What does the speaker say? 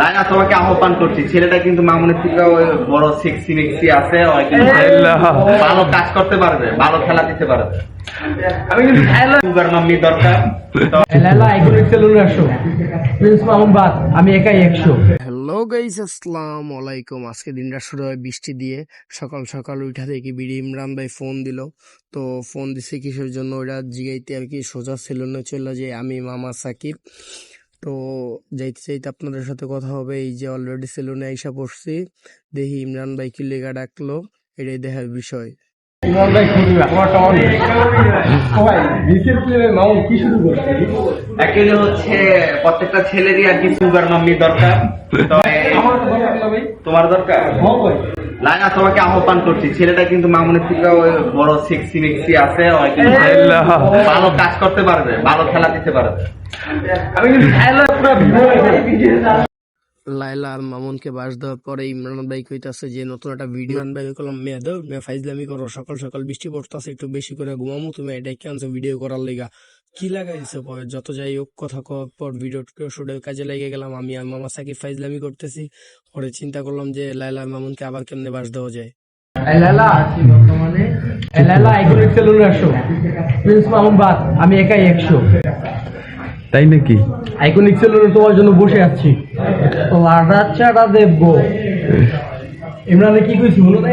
লাইলা তোমাকে আহ্বান করছি। ছেলেটা কিন্তু মামুনের থেকে বড় সেক্সি মেক্সি আছে। ভালো কাজ করতে পারবে ভালো খেলা দিতে পারবে। আমি কিন্তু সুগার মাম্মি দরকার। তো আইকনিক সেলুনে আসো প্রিন্স মামুন বাদ আমি একাই একশো হ্যালো গাইস আসসালামু আলাইকুম। আজকে দিনটা শুরু হয় বৃষ্টি দিয়ে। সকাল সকাল উঠা থেকে বিডি ইমরান ভাই ফোন দিল। তো ফোন দিছে কিসের জন্য? ওটা জিগাইতে আর কি সোজা সেলুনে চলে যে আমি মামা সাকিব। তো যাইতে চাইতে আপনাদের সাথে কথা হবে এই যে অলরেডি সেলুনে আইসা পড়ছি দেখি ইমরান ভাই কি লেগা ডাকলো এটাই দেখার বিষয়। ইমরান ভাই খুবই আমার সবাই বিসির প্লেনে কি শুরু করছে? অ্যাকচুয়ালি হচ্ছে প্রত্যেকটা ছেলেরই আর কি সুগার মাম্মি দরকার। তো আমার তো ভালো ভাই। তোমার দরকার? হ্যাঁ ভাই। লাইলা তোমাকে আহ্বান করছি। ছেলেটা কিন্তু মামুনের থেকে বড় সেক্সি মেক্সি আছে। ভালো কাজ করতে পারবে ভালো খেলা দিতে পারবে। আমি কিন্তু খাইলো পুরো ভিডিও লাইলা আর মামুনকে বাস দেওয়ার পরে ইমরান ভাই কইতাছে যে নতুন একটা ভিডিও ইমরান ভাই কলম মেয়ে দাও মেয়ে ফাইজলামি করো সকাল সকাল বৃষ্টি পড়তাছে একটু বেশি করে ঘুমামু তুমি এটাই কেনছো ভিডিও করার লেগা? কি লাগাইছে? পরে যত যাই হোক কথা কওয়ার পর ভিডিও শুটে কাজে লেগে গেলাম। আমি আর মামা সাকিব ফাইজলামি করতেছি। পরে চিন্তা করলাম যে লাইলা মামুনকে আবার কেমনে বাস দেওয়া যায়? বর্তমানে? লালা আইকনিক সেলুনে আসো। প্রিন্স মামুন বাদ আমি একাই একশো। তাই নাকি? আইকনিক সেলুনে তোমার জন্য বসে আছি। লাডা চাটা দেব ইমরানে কি কইছি? বলো না